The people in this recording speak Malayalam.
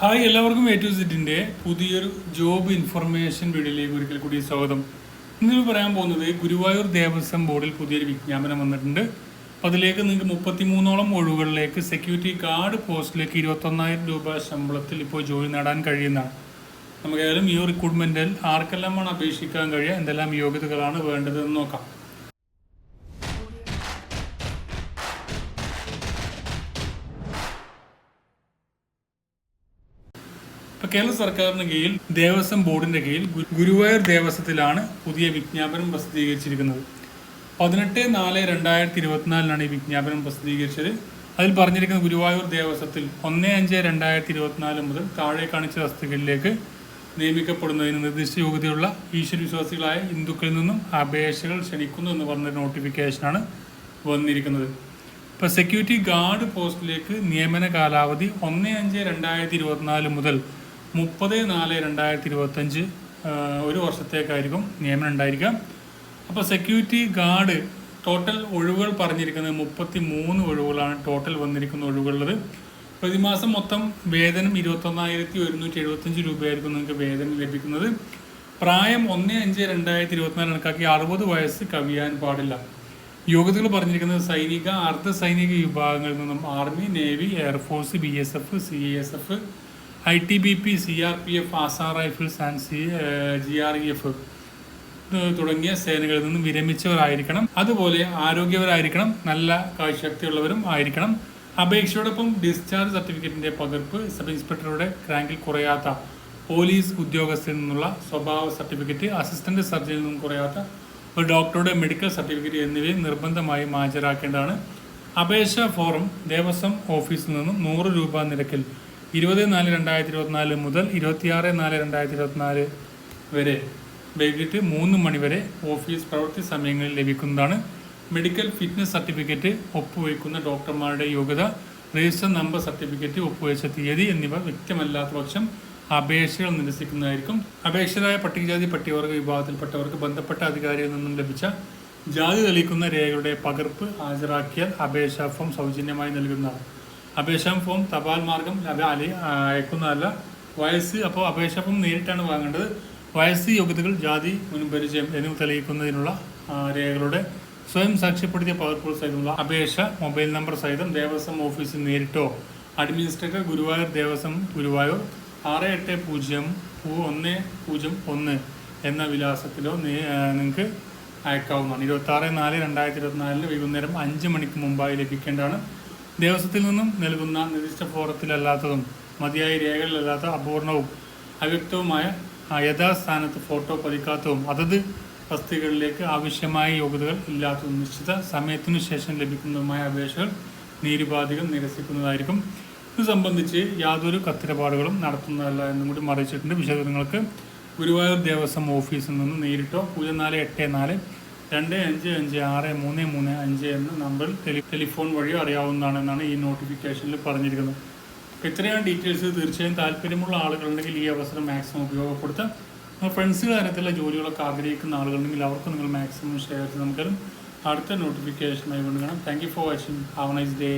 ഹായ് എല്ലാവർക്കും എ ടു സെറ്റിന്റെ പുതിയൊരു ജോബ് ഇൻഫർമേഷൻ വീഡിയോയിലേക്ക് ഒരിക്കൽ കൂടി സ്വാഗതം. ഇന്ന് പറയാൻ പോകുന്നത് ഗുരുവായൂർ ദേവസ്വം ബോർഡിൽ പുതിയൊരു വിജ്ഞാപനം വന്നിട്ടുണ്ട്. അപ്പോൾ അതിലേക്ക് നിങ്ങൾക്ക് മുപ്പത്തിമൂന്നോളം ഒഴിവുകളിലേക്ക് സെക്യൂരിറ്റി ഗാർഡ് പോസ്റ്റിലേക്ക് ഇരുപത്തൊന്നായിരം രൂപ ശമ്പളത്തിൽ ഇപ്പോൾ ജോലി നേടാൻ കഴിയുന്നതാണ്. നമുക്ക് ഏതായാലും ഈ റിക്രൂട്ട്മെന്റിൽ ആർക്കെല്ലാമാണ് അപേക്ഷിക്കാൻ കഴിയുക എന്തെല്ലാം യോഗ്യതകളാണ് വേണ്ടതെന്ന് നോക്കാം. ഇപ്പൊ കേരള സർക്കാരിന് കീഴിൽ ദേവസ്വം ബോർഡിന്റെ കീഴിൽ ഗുരുവായൂർ ദേവസ്വത്തിലാണ് പുതിയ വിജ്ഞാപനം പ്രസിദ്ധീകരിച്ചിരിക്കുന്നത്. പതിനെട്ട് നാല് രണ്ടായിരത്തി ഇരുപത്തിനാലിനാണ് ഈ വിജ്ഞാപനം പ്രസിദ്ധീകരിച്ചത്. അതിൽ പറഞ്ഞിരിക്കുന്ന ഗുരുവായൂർ ദേവസ്വത്തിൽ ഒന്ന് അഞ്ച് രണ്ടായിരത്തി ഇരുപത്തിനാല് മുതൽ താഴെ കാണിച്ച വസ്തുക്കളിലേക്ക് നിയമിക്കപ്പെടുന്നതിന് നിർദ്ദിഷ്ട യോഗ്യതയുള്ള ഈശ്വര വിശ്വാസികളായ ഹിന്ദുക്കളിൽ നിന്നും അപേക്ഷകൾ ക്ഷണിക്കുന്നു എന്ന് പറഞ്ഞ നോട്ടിഫിക്കേഷനാണ് വന്നിരിക്കുന്നത്. ഇപ്പോൾ സെക്യൂരിറ്റി ഗാർഡ് പോസ്റ്റിലേക്ക് നിയമന കാലാവധി ഒന്ന് അഞ്ച് രണ്ടായിരത്തി ഇരുപത്തിനാല് മുതൽ മുപ്പത് നാല് രണ്ടായിരത്തി ഇരുപത്തഞ്ച് ഒരു വർഷത്തേക്കായിരിക്കും നിയമനം ഉണ്ടായിരിക്കുക. അപ്പോൾ സെക്യൂരിറ്റി ഗാർഡ് ടോട്ടൽ ഒഴിവുകൾ പറഞ്ഞിരിക്കുന്നത് മുപ്പത്തി മൂന്ന് ഒഴിവുകളാണ് ടോട്ടൽ വന്നിരിക്കുന്ന ഒഴിവുകളുള്ളത്. പ്രതിമാസം മൊത്തം വേതനം ഇരുപത്തൊന്നായിരത്തി ഒരുന്നൂറ്റി എഴുപത്തഞ്ച് രൂപയായിരിക്കും നിങ്ങൾക്ക് വേതനം ലഭിക്കുന്നത്. പ്രായം ഒന്ന് അഞ്ച് രണ്ടായിരത്തി ഇരുപത്തിനാല് കണക്കാക്കി അറുപത് വയസ്സ് കവിയാൻ പാടില്ല. യോഗ്യതകൾ പറഞ്ഞിരിക്കുന്നത് സൈനിക അർദ്ധ സൈനിക വിഭാഗങ്ങളിൽ നിന്നും army navy air force B S F C S F I T B P C R P F Assam rifles and C G R E F തുടങ്ങിയ സേനകളിൽ നിന്നും വിരമിച്ചവരായിരിക്കണം. അതുപോലെ ആരോഗ്യവരായിരിക്കണം. നല്ല കാഴ്ചശക്തിയുള്ളവരും ആയിരിക്കണം. അപേക്ഷയോടൊപ്പം ഡിസ്ചാർജ് സർട്ടിഫിക്കറ്റിന്റെ പകർപ്പ് സബ് ഇൻസ്പെക്ടറുടെ റാങ്കിൽ കുറയാത്ത പോലീസ് ഉദ്യോഗസ്ഥരിൽ നിന്നുള്ള സ്വഭാവ സർട്ടിഫിക്കറ്റ് അസിസ്റ്റന്റ് സർജനിൽ നിന്നും കുറയാത്ത ഒരു ഡോക്ടറുടെ മെഡിക്കൽ സർട്ടിഫിക്കറ്റ് എന്നിവയും നിർബന്ധമായും ഹാജരാക്കേണ്ടതാണ്. അപേക്ഷ ഫോറം ദേവസ്വം ഓഫീസിൽ നിന്നും നൂറ് രൂപ നിരക്കിൽ ഇരുപത് നാല് രണ്ടായിരത്തി ഇരുപത്തിനാല് മുതൽ ഇരുപത്തിയാറ് നാല് രണ്ടായിരത്തി ഇരുപത്തിനാല് വരെ വൈകിട്ട് മൂന്ന് മണിവരെ ഓഫീസ് പ്രവൃത്തി സമയങ്ങളിൽ ലഭിക്കുന്നതാണ്. മെഡിക്കൽ ഫിറ്റ്നസ് സർട്ടിഫിക്കറ്റ് ഒപ്പുവയ്ക്കുന്ന ഡോക്ടർമാരുടെ യോഗ്യത രജിസ്റ്റർ നമ്പർ സർട്ടിഫിക്കറ്റ് ഒപ്പുവെച്ച തീയതി എന്നിവ വ്യക്തമല്ലാത്ത പക്ഷം അപേക്ഷകൾ നിരസിക്കുന്നതായിരിക്കും. അപേക്ഷരായ പട്ടികജാതി പട്ടികവർഗ വിഭാഗത്തിൽപ്പെട്ടവർക്ക് ബന്ധപ്പെട്ട അധികാരിയിൽ നിന്നും ലഭിച്ച ജാതി തെളിയിക്കുന്ന രേഖകളുടെ പകർപ്പ് ഹാജരാക്കിയാൽ അപേക്ഷാ ഫോം സൗജന്യമായി നൽകുന്നതാണ്. അപേക്ഷാ ഫോം തപാൽ മാർഗം അല്ലെ അയക്കുന്നതല്ല. വയസ്സ് അപ്പോൾ അപേക്ഷാ ഫോം നേരിട്ടാണ് വാങ്ങേണ്ടത്. വയസ്സ് യോഗ്യതകൾ ജാതി മുൻപരിചയം എന്നിവ തെളിയിക്കുന്നതിനുള്ള രേഖകളുടെ സ്വയം സാക്ഷ്യപ്പെടുത്തിയ പകർപ്പുകൾ സഹിതമുള്ള അപേക്ഷ മൊബൈൽ നമ്പർ സഹിതം ദേവസ്വം ഓഫീസിൽ നേരിട്ടോ? അഡ്മിനിസ്ട്രേറ്റർ ഗുരുവായൂർ ദേവസ്വം ഗുരുവായൂർ ആറ് എട്ട് പൂജ്യം ഒന്ന് പൂജ്യം ഒന്ന് എന്ന വിലാസത്തിലോ നിങ്ങൾക്ക് അയക്കാവുന്നതാണ്. ഇരുപത്തി ആറ് നാല് രണ്ടായിരത്തി ഇരുപത്തിനാലിന് വൈകുന്നേരം അഞ്ച് മണിക്ക് മുമ്പായി ലഭിക്കേണ്ടതാണ്. ദേവസ്വത്തിൽ നിന്നും നൽകുന്ന നിർദ്ദിഷ്ട ഫോറത്തിലല്ലാത്തതും മതിയായ രേഖകളിലല്ലാത്ത അപൂർണവും അവ്യക്തവുമായ യഥാസ്ഥാനത്ത് ഫോട്ടോ പതിക്കാത്തതും അതത് തസ്തികകളിലേക്ക് ആവശ്യമായ യോഗ്യതകൾ ഇല്ലാത്തതും നിശ്ചിത സമയത്തിനു ശേഷം ലഭിക്കുന്നതുമായ അപേക്ഷകൾ നിരുപാധികം നിരസിക്കുന്നതായിരിക്കും. ഇത് സംബന്ധിച്ച് യാതൊരു കത്തിരപാടുകളും നടത്തുന്നതല്ല എന്നും കൂടി മറിച്ചിട്ടുണ്ട് വിശദങ്ങൾക്ക് ഗുരുവായൂർ ദേവസ്വം ഓഫീസിൽ നിന്ന് നേരിട്ടോ പൂജ്യം നാല് എട്ട് നാല് രണ്ട് അഞ്ച് അഞ്ച് ആറ് മൂന്ന് മൂന്ന് അഞ്ച് എന്ന നമ്പർ ടെലി ടെലിഫോൺ വഴിയോ അറിയാവുന്നതാണെന്നാണ് ഈ നോട്ടിഫിക്കേഷനിൽ പറഞ്ഞിരിക്കുന്നത്. അപ്പോൾ ഇത്രയാണ് ഡീറ്റെയിൽസ് തീർച്ചയായും താല്പര്യമുള്ള ആളുകളുണ്ടെങ്കിൽ ഈ അവസരം മാക്സിമം ഉപയോഗപ്പെടുത്താം. നിങ്ങൾ ഫ്രണ്ട്സ് കാര്യത്തിലുള്ള ജോലികളൊക്കെ ആഗ്രഹിക്കുന്ന ആളുകളുണ്ടെങ്കിൽ അവർക്ക് നിങ്ങൾ മാക്സിമം ഷെയർ ചെയ്ത് നമുക്കൊരു അടുത്ത നോട്ടിഫിക്കേഷനായി കൊണ്ട് കാണാം thank you for watching have nice day